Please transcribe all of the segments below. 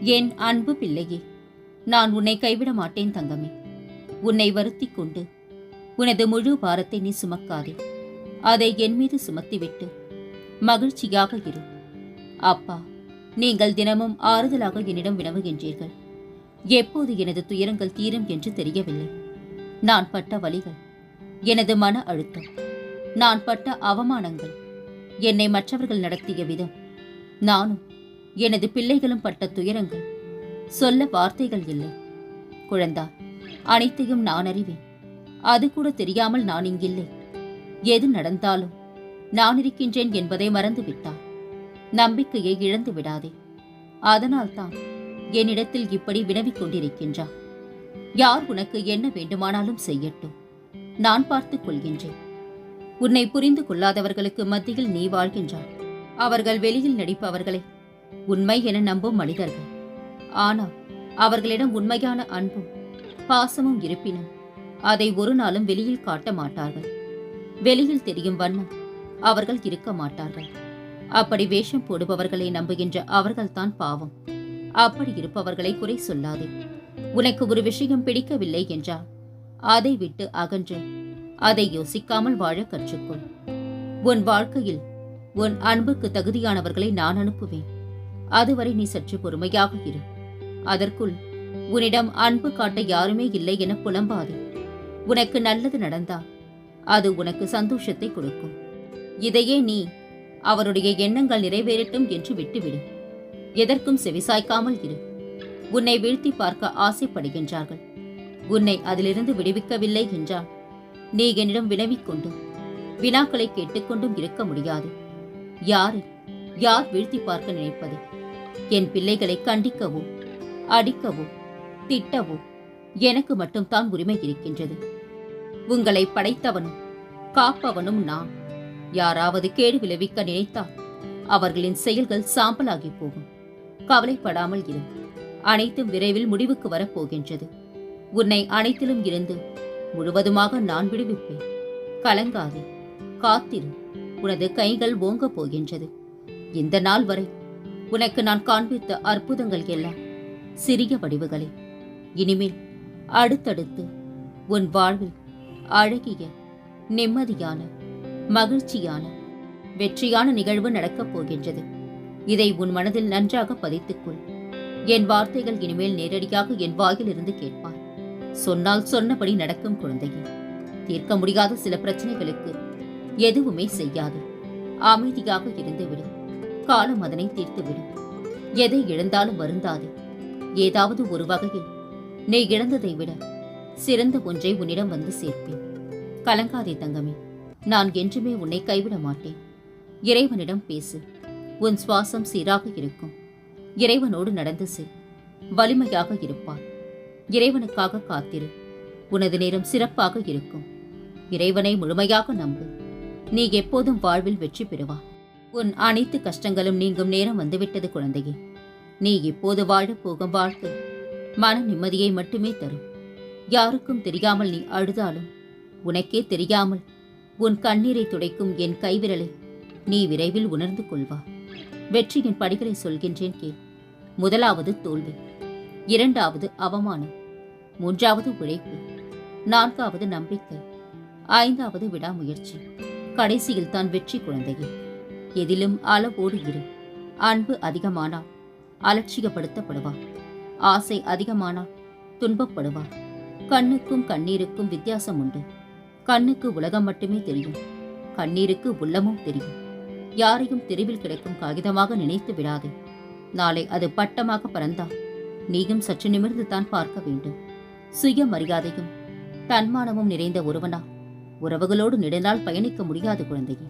என் அன்பு பிள்ளையே நான் உன்னை கைவிட மாட்டேன் தங்கமே. உன்னை வருத்தி கொண்டு உனது முழு பாரத்தை நீ சுமக்காதே. அதை என் மீது சுமத்திவிட்டு மகிழ்ச்சியாக இரு. அப்பா நீங்கள் தினமும் ஆறுதலாக என்னிடம் வினவுகின்றீர்கள் எப்போது எனது துயரங்கள் தீரும் என்று தெரியவில்லை. நான் பட்ட வழிகள் எனது மன அழுத்தம் நான் பட்ட அவமானங்கள் என்னை மற்றவர்கள் நடத்திய விதம் நானும் எனது பிள்ளைகளும் பட்ட துயரங்கள். சொல்ல வார்த்தைகள் இல்லை. குழந்தா அனைத்தையும் நான் அறிவேன். அது கூட தெரியாமல் நான் இங்கில்லை. எது நடந்தாலும் நான் இருக்கின்றேன் என்பதை மறந்து விட்டார் நம்பிக்கையை இழந்து விடாதே. அதனால்தான் என்னிடத்தில் இப்படி வினவிக் கொண்டிருக்கின்றார் யார் உனக்கு என்ன வேண்டுமானாலும் செய்யட்டும். நான் பார்த்துக் கொள்கின்றேன். உன்னை புரிந்து கொள்ளாதவர்களுக்கு மத்தியில் நீ வாழ்கின்றாய். அவர்கள் வெளியில் நடிப்பவர்களை உண்மை என நம்பும் மனிதர்கள். ஆனால் அவர்களிடம் உண்மையான அன்பும் பாசமும் இருப்பினும் அதை ஒரு நாளும் வெளியில் காட்ட மாட்டார்கள். வெளியில் தெரியும் வண்ணம் அவர்கள் இருக்க மாட்டார்கள். அப்படி வேஷம் போடுபவர்களை நம்புகின்ற அவர்கள்தான் பாவம். அப்படி இருப்பவர்களை குறை சொல்லாதே. உனக்கு ஒரு விஷயம் பிடிக்கவில்லை என்றால் அதை விட்டு அகன்று அதை யோசிக்காமல் வாழ கற்றுக்கொள். உன் வாழ்க்கையில் உன் அன்புக்கு தகுதியானவர்களை நான் அனுப்புவேன். அதுவரை நீ சற்று பொறுமையாக இரு. அதற்குள் உன்னிடம் அன்பு காட்ட யாருமே இல்லை என புலம்பாது. உனக்கு நல்லது நடந்தால் அது உனக்கு சந்தோஷத்தை கொடுக்கும். இதையே நீ அவருடைய எண்ணங்கள் நிறைவேறட்டும் என்று விட்டுவிடு. எதற்கும் செவிசாய்க்காமல் இரு. உன்னை வீழ்த்தி பார்க்க ஆசைப்படுகின்றார்கள். உன்னை அதிலிருந்து விடுவிக்கவில்லை என்றால் நீ என்னிடம் வினவிக்கொண்டும் வினாக்களை கேட்டுக்கொண்டும் இருக்க முடியாது. யாரை யார் வீழ்த்தி பார்க்க நினைப்பது? என் பிள்ளைகளை கண்டிக்கவோ அடிக்கவோ திட்டவோ எனக்கு மட்டும்தான் உரிமை இருக்கின்றது. உங்களை படைத்தவனும் காப்பவனும் நான். யாராவது கேடு விளைவிக்க நினைத்தால் அவர்களின் செயல்கள் சாம்பலாகி போகும். கவலைப்படாமல் இரு. அனைத்தும் விரைவில் முடிவுக்கு வரப்போகின்றது உன்னை அனைத்திலும் இருந்து முழுவதுமாக நான் விடுவிப்பேன். கலங்காதே. காத்திரு. உனது கைகள் ஓங்கப் போகின்றது. இந்த நாள் வரை உனக்கு நான் காண்பித்த அற்புதங்கள் எல்லாம் சிறிய வடிவுகளே. இனிமேல் அடுத்தடுத்து உன் வாழ்வில் அழகிய நிம்மதியான மகிழ்ச்சியான வெற்றியான நிகழ்வு நடக்கப் போகின்றது. இதை உன் மனதில் நன்றாக பதித்துக்கொள் என் வார்த்தைகள் இனிமேல் நேரடியாக என் வாயிலிருந்து கேட்பார். சொன்னால் சொன்னபடி நடக்கும் குழந்தையே. தீர்க்க முடியாத சில பிரச்சனைகளுக்கு எதுவுமே செய்யாது. அமைதியாக இருந்துவிடும் காலம் அதனை தீர்த்துவிடும். எதை இழந்தாலும் வருந்தாது. ஏதாவது ஒரு வகையில் நீ இழந்ததை விட சிறந்த ஒன்றை உன்னிடம் வந்து சேர்ப்பேன். கலங்காதே தங்கமே நான் என்றுமே உன்னை கைவிட மாட்டேன். இறைவனிடம் பேசு உன் சுவாசம் சீராக இருக்கும். இறைவனோடு நடந்து செல் வலிமையாக இருப்பார் இறைவனுக்காக காத்திரு உனது நேரம் சிறப்பாக இருக்கும். இறைவனை முழுமையாக நம்பு நீ எப்போதும் வாழ்வில் வெற்றி பெறுவாய். உன் அனைத்து கஷ்டங்களும் நீங்கும் நேரம் வந்துவிட்டது குழந்தையே. நீ இப்போது வாழப்போகும் வாழ்க்கை மன நிம்மதியை மட்டுமே தரும். யாருக்கும் தெரியாமல் நீ அழுதாலும் உனக்கே தெரியாமல் உன் கண்ணீரை துடைக்கும் என் கைவிரலை நீ விரைவில் உணர்ந்து கொள்வா. வெற்றியின் படிகளை சொல்கின்றேன் கேள். முதலாவது தோல்வி. இரண்டாவது அவமானம். மூன்றாவது உழைப்பு. நான்காவது நம்பிக்கை. ஐந்தாவது விடாமுயற்சி. கடைசியில் தான் வெற்றி குழந்தையே. எதிலும் அளவோடு இரு. அன்பு அதிகமானால் அலட்சியப்படுத்தப்படுவார் ஆசை அதிகமானால் துன்பப்படுவார் கண்ணுக்கும் கண்ணீருக்கும் வித்தியாசம் உண்டு. கண்ணுக்கு உலகம் மட்டுமே தெரியும். கண்ணீருக்கு உள்ளமும் தெரியும். யாரையும் தெருவில் கிடைக்கும் காகிதமாக நினைத்து விடாதே. நாளை அது பட்டமாக பறந்தா நீயும் சற்று நிமிர்ந்து தான் பார்க்க வேண்டும். சுய மரியாதையும் தன்மானமும் நிறைந்த ஒருவனா உறவுகளோடு நெடுநாள் பயணிக்க முடியாது குழந்தையே.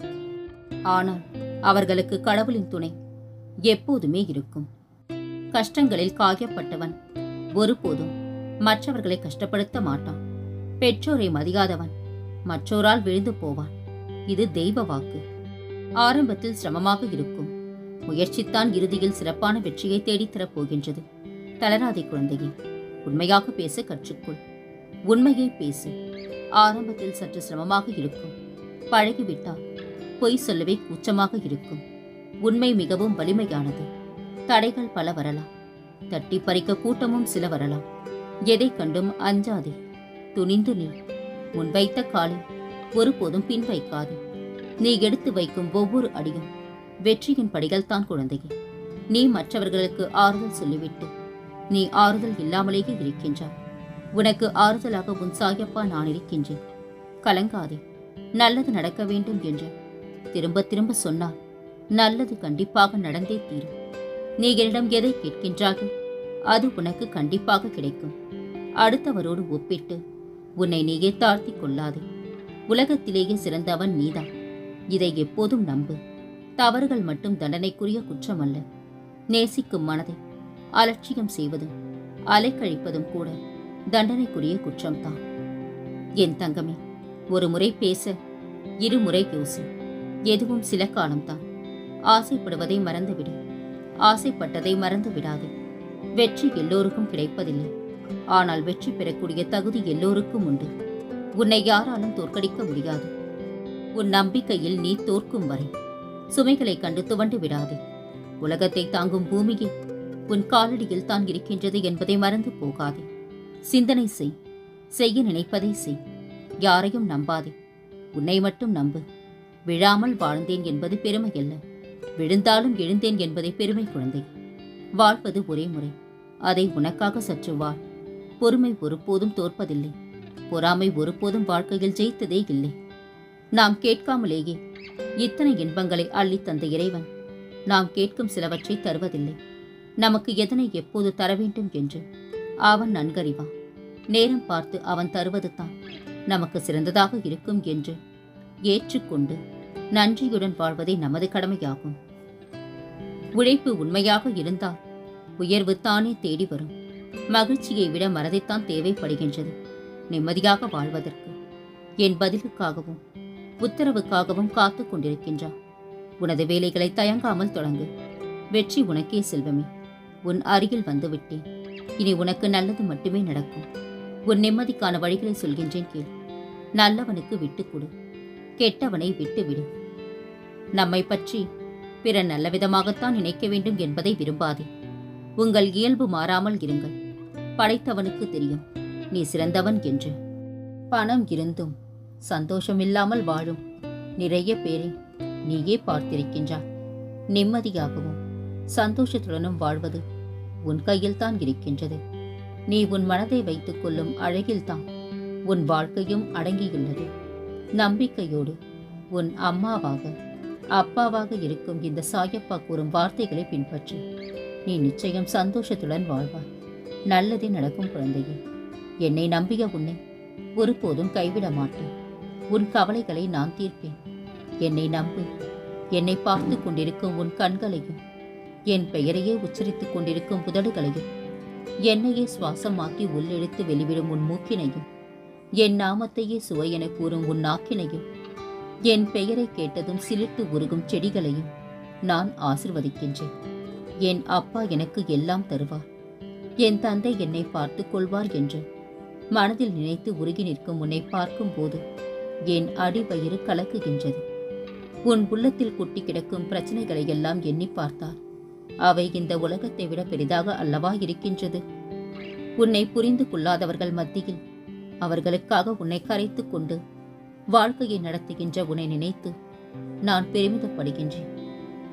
ஆனால் அவர்களுக்கு கடவுளின் துணை. எப்போதுமே இருக்கும். கஷ்டங்களில் காயப்பட்டவன் ஒருபோதும் மற்றவர்களை கஷ்டப்படுத்த மாட்டான். பெற்றோரை மதியாதவன் மற்றோரால் விழுந்து போவான். இது தெய்வ வாக்கு. ஆரம்பத்தில் சிரமமாக இருக்கும். முயற்சித்தான் இறுதியில் சிறப்பான வெற்றியை தேடித்தரப் போகின்றது தளராதே குழந்தையே உண்மையாக பேச கற்றுக்கொள். உண்மையை பேசு. ஆரம்பத்தில் சற்று சிரமமாக இருக்கும். பழகிவிட்டால் பொய் சொல்லவே கூச்சமாக இருக்கும். உண்மை மிகவும் வலிமையானது. தடைகள் பல வரலாம். தட்டி பறிக்க கூட்டமும் சில வரலாம். எதை கண்டும் அஞ்சாதே. துணிந்து நீ முன் வைத்த காலில் ஒருபோதும் பின் வைக்காதே நீ எடுத்து வைக்கும் ஒவ்வொரு அடியும் வெற்றியின் படிகள் தான் குழந்தையே. நீ மற்றவர்களுக்கு ஆறுதல் சொல்லிவிட்டு நீ ஆறுதல் இல்லாமலேயே இருக்கின்றாய். உனக்கு ஆறுதலாக உன் சாயப்பா நான் இருக்கின்றேன். கலங்காதே. நல்லது நடக்க வேண்டும் என்று திரும்ப திரும்ப சொன்னால் நல்லது கண்டிப்பாக நடந்தே தீரும். நீ என்னிடம் எதை கேட்கின்றாயோ அது உனக்கு கண்டிப்பாக கிடைக்கும். அடுத்தவரோடு ஒப்பிட்டு உன்னை நீயே தாழ்த்திக் கொள்ளாதே. உலகத்திலேயே சிறந்தவன் நீதான். இதை எப்போதும் நம்பு. தவறுகள் மட்டும் தண்டனைக்குரிய குற்றம் அல்ல நேசிக்கும் மனதை அலட்சியம் செய்வதும் அலைக்கழிப்பதும் கூட தண்டனைக்குரிய குற்றம்தான். என் தங்கமே ஒரு முறை பேச இருமுறை யோசி. எதுவும் சில காலம்தான். ஆசைப்படுவதை மறந்துவிடு. ஆசைப்பட்டதை மறந்து விடாது வெற்றி எல்லோருக்கும் கிடைப்பதில்லை. ஆனால் வெற்றி பெறக்கூடிய தகுதி எல்லோருக்கும் உண்டு. உன்னை யாராலும் தோற்கடிக்க முடியாது. உன் நம்பிக்கையில் நீ தோற்கும் வரை சுமைகளை கண்டு துவண்டு விடாதே. உலகத்தை தாங்கும் பூமியே உன் காலடியில் தான் இருக்கின்றது என்பதை மறந்து போகாதே. சிந்தனை செய். செய்ய நினைப்பதை செய். யாரையும் நம்பாதே. உன்னை மட்டும் நம்பு. விழாமல் வாழ்ந்தேன் என்பது பெருமை அல்ல. விழுந்தாலும் எழுந்தேன் என்பதை பெருமை குழந்தை. வாழ்வது ஒரே முறை. அதை உனக்காக சற்று வாழ் பொறுமை ஒருபோதும் தோற்பதில்லை. பொறாமை ஒருபோதும் வாழ்க்கையில் ஜெயித்ததே இல்லை. நாம் கேட்காமலேயே. இத்தனை இன்பங்களை அள்ளித் தந்த இறைவன். நாம் கேட்கும் சிலவற்றை தருவதில்லை. நமக்கு எதனை எப்போது தர வேண்டும் என்று. அவன் நன்கறிவான். நேரம் பார்த்து அவன் தருவது தான். நமக்கு சிறந்ததாக இருக்கும் என்று. ஏற்றுக்கொண்டு நன்றியுடன் வாழ்வதே நமது கடமையாகும். உழைப்பு உண்மையாக இருந்தால் உயர்வு தானே தேடி வரும். மகிழ்ச்சியை விட மறதைத்தான் தேவைப்படுகின்றது. நிம்மதியாக வாழ்வதற்கு என் பதிலுக்காகவும் உத்தரவுக்காகவும் காத்து கொண்டிருக்கின்றான் உனது வேலைகளை தயங்காமல் தொடங்கு. வெற்றி உனக்கே செல்வமே. உன் அருகில் வந்துவிட்டேன். இனி உனக்கு நல்லது மட்டுமே நடக்கும். உன் நிம்மதிக்கான வழிகளை சொல்கின்றேன் கேள். நல்லவனுக்கு விட்டுக் கொடு. கெட்டவனை விட்டுவிடு. நம்மை பற்றி பிற நல்ல விதமாகத்தான் நினைக்க வேண்டும் என்பதை விரும்பாதே. உங்கள் இயல்பு மாறாமல் இருங்கள். படைத்தவனுக்கு தெரியும். நீ சிறந்தவன் என்று. பணம் இருந்தும் சந்தோஷமில்லாமல் வாழும். நிறைய பேரை நீயே பார்த்திருக்கின்றாய். நிம்மதியாகவும் சந்தோஷத்துடனும் வாழ்வது உன் கையில்தான் இருக்கின்றது. நீ உன் மனதை வைத்துக் கொள்ளும் அழகில்தான் உன் வாழ்க்கையும் அடங்கியுள்ளது. நம்பிக்கையோடு உன் அம்மாவாக அப்பாவாக இருக்கும் இந்த சாயப்பா கூறும் வார்த்தைகளை பின்பற்று. நீ நிச்சயம் சந்தோஷத்துடன் வாழ்வாய். நல்லதே நடக்கும் குழந்தையே. என்னை நம்பிய உன்னை ஒருபோதும் கைவிட மாட்டேன். உன் கவலைகளை நான் தீர்ப்பேன். என்னை நம்பு. என்னை பார்த்து கொண்டிருக்கும் உன் கண்களையும் என் பெயரையே உச்சரித்துக் கொண்டிருக்கும் புதடுகளையும் என்னையே சுவாசமாக்கி உள்ளெடுத்து வெளிவிடும் உன் மூக்கினையும் என் நாமத்தையே சுவை என கூறும் உன் நாக்கினையும் என் பெயரை கேட்டதும் சிலிர்த்து உருகும் செடிகளையும் நான் ஆசிர்வதிக்கின்றேன். என் அப்பா எனக்கு எல்லாம் தருவார். என் தந்தை என்னை பார்த்துக் கொள்வார் என்று மனதில் நினைத்து உருகி நிற்கும் உன்னை பார்க்கும்போது என் அடிவயிறு கலக்குகின்றது. உன் உள்ளத்தில் குட்டி கிடக்கும் பிரச்சனைகளை எல்லாம் எண்ணி பார்த்தார். அவை இந்த உலகத்தை விட பெரிதாக அல்லவா இருக்கின்றது? உன்னை புரிந்து கொள்ளாதவர்கள் மத்தியில் அவர்களுக்காக உன்னை கரைத்துக் கொண்டு வாழ்க்கையை நடத்துகின்ற உன்னை நினைத்து நான் பெருமிதப்படுகின்றேன்.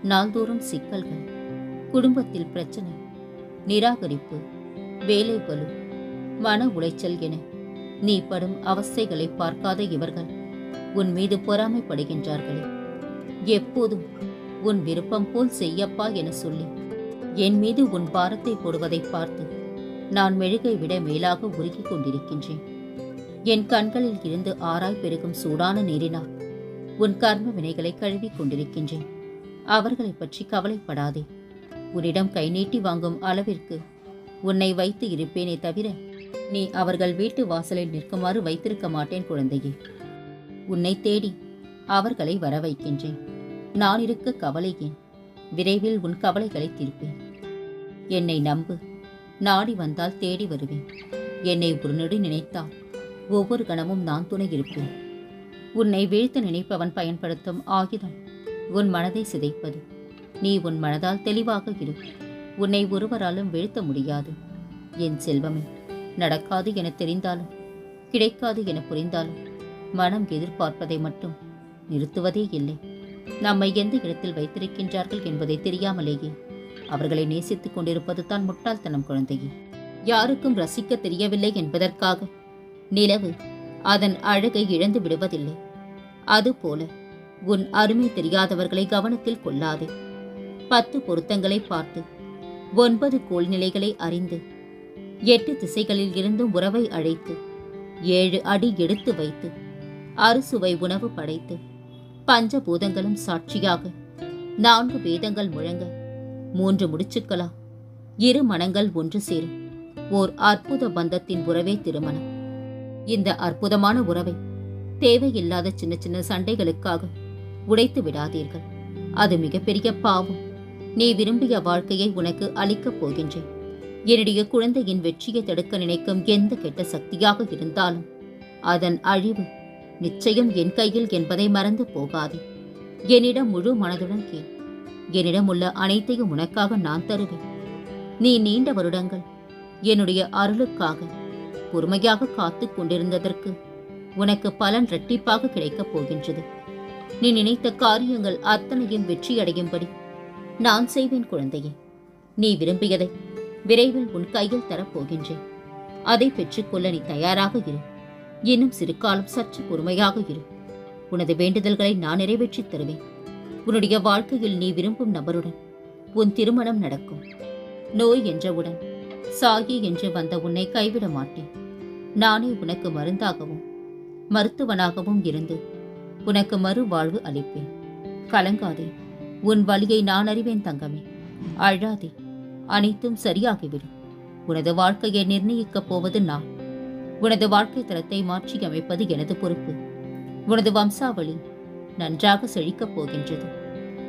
நாள்தோறும் சிக்கல்கள் குடும்பத்தில் பிரச்சனை நிராகரிப்பு வேலை பலு மன உளைச்சல் என நீ படும் அவஸ்தைகளை பார்க்காத இவர்கள் உன் மீது பொறாமைப்படுகின்றார்களே. எப்போதும் உன் விருப்பம் போல் செய்யப்பா என சொல்லி என் மீது உன் பாரத்தை போடுவதை பார்த்து நான் மெழுகை விட மேலாக உருகிக் கொண்டிருக்கின்றேன். என் கண்களில் இருந்து ஆராய் பெருகும் சூடான நீரினால் உன் கர்ம வினைகளை கழுவிக் கொண்டிருக்கின்றேன். அவர்களைப் பற்றி கவலைப்படாதே. உன்னிடம் கை நீட்டி வாங்கும் அளவிற்கு உன்னை வைத்து இருப்பேனே தவிர நீ அவர்கள் வீட்டு வாசலில் நிற்குமாறு வைத்திருக்க மாட்டேன் குழந்தையே. உன்னை தேடி அவர்களை வர வைக்கின்றேன் நான் இருக்க கவலை விரைவில் உன் கவலைகளை தீர்ப்பேன். என்னை நம்பு. நாடி வந்தால் தேடி வருவேன். என்னை ஒரு நொடி நினைத்தால் ஒவ்வொரு கணமும் நான் துணை இருப்பேன். உன்னை வீழ்த்த நினைப்பவன் பயன்படுத்தும் ஆயுதம். உன் மனதை சிதைப்பது. நீ உன் மனதால் தெளிவாக இரு. உன்னை ஒருவராலும் வீழ்த்த முடியாது. என் செல்வமே நடக்காது என தெரிந்தாலும் கிடைக்காது என புரிந்தாலும் மனம் எதிர்பார்ப்பதை மட்டும் நிறுத்துவதே இல்லை. நம்மை எந்த இடத்தில் வைத்திருக்கின்றார்கள் என்பதை தெரியாமலேயே அவர்களை நேசித்துக் கொண்டிருப்பது தான் முட்டாள்தனம் குழந்தையே. யாருக்கும் ரசிக்க தெரியவில்லை என்பதற்காக நிலவு. அதன் அழகை இழந்து விடுவதில்லை. அதுபோல உன் அருமை தெரியாதவர்களை கவனத்தில் கொள்ளாதே. பத்து பொருத்தங்களை பார்த்து ஒன்பது கோல்நிலைகளை அறிந்து எட்டு திசைகளில் இருந்தும் உறவை அழைத்து ஏழு அடி எடுத்து வைத்து அறுசுவை உணவு படைத்து பஞ்சபூதங்களும் சாட்சியாக நான்கு வேதங்கள் முழங்க மூன்று முடிச்சுக்களா இரு மனங்கள் ஒன்று சேரும். ஓர் அற்புத பந்தத்தின் உறவே திருமணம். இந்த அற்புதமான உறவை தேவையில்லாத சின்ன சின்ன சண்டைகளுக்காக உடைத்து விடாதீர்கள். அது மிகப்பெரிய பாவம். நீ விரும்பிய வாழ்க்கையை உனக்கு அளிக்கப் போகின்றேன். என்னுடைய குழந்தையின் வெற்றியை தடுக்க நினைக்கும் எந்த கெட்ட சக்தியாக இருந்தாலும் அதன் அழிவு நிச்சயம் என் கையில் என்பதை மறந்து போகாது. என்னிடம் முழு மனதுடன் கேள். என்னிடம் உள்ள அனைத்தையும் உனக்காக நான் தருவேன். நீ நீண்ட வருடங்கள் என்னுடைய அருளுக்காக பொறுமையாக காத்துக் கொண்டிருந்ததற்கு உனக்கு பலன் இரட்டிப்பாக கிடைக்கப் போகின்றது. நீ நினைத்த காரியங்கள் அத்தனையும் வெற்றியடையும்படி நான் செய்வேன் குழந்தையே. நீ விரும்பியதை விரைவில் உன் கையில் தரப்போகின்றேன் அதை பெற்றுக்கொள்ள நீ தயாராக இரு. இன்னும் சிறு காலம் சற்று பொறுமையாக இரு. உனது வேண்டுதல்களை நான் நிறைவேற்றித் தருவேன். உன்னுடைய வாழ்க்கையில் நீ விரும்பும் நபருடன் உன் திருமணம் நடக்கும். நோய் என்றவுடன் சாகி என்று வந்த உன்னை கைவிட மாட்டேன். நானே உனக்கு மருந்தாகவும் மருத்துவனாகவும் இருந்து உனக்கு மறு வாழ்வு அளிப்பேன். கலங்காதே உன் வழியை நான் அறிவேன் தங்கமே. அழாதே அனைத்தும் சரியாகிவிடும். உனது வாழ்க்கையை நிர்ணயிக்கப் போவது நான். உனது வாழ்க்கை தரத்தை மாற்றி அமைப்பது எனது பொறுப்பு. உனது வம்சாவளி நன்றாக செழிக்கப் போகின்றது.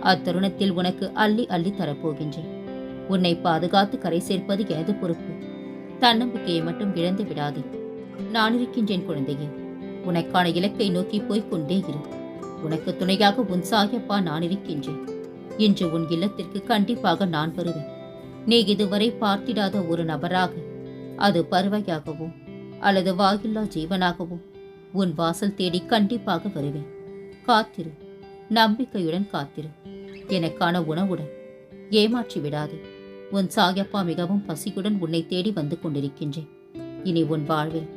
அத்தருணத்தில் உனக்கு அள்ளி அள்ளி தரப்போகின்றேன். உன்னை பாதுகாத்து கரை சேர்ப்பது எனது பொறுப்பு. தன்னம்பிக்கையை மட்டும் இழந்து விடாதே நான் இருக்கின்றேன் குழந்தையே. உனக்கான இலக்கை நோக்கி போய்கொண்டே இரு. உனக்கு துணையாக உன் சாயப்பா நான் இருக்கின்றேன். இன்று உன் இல்லத்திற்கு கண்டிப்பாக நான் வருவேன். நீ இதுவரை பார்த்திடாத ஒரு நபராக அது பறவையாகவோ அல்லது வாயில்லா ஜீவனாகவோ உன் வாசல் தேடி கண்டிப்பாக வருவேன். காத்திரு நம்பிக்கையுடன் காத்திரு. எனக்கான உணவுடன் ஏமாற்றி விடாதே. உன் சாயப்பா மிகவும் பசியுடன் உன்னை தேடி வந்து கொண்டிருக்கின்றேன். இனி உன் வாழ்வில்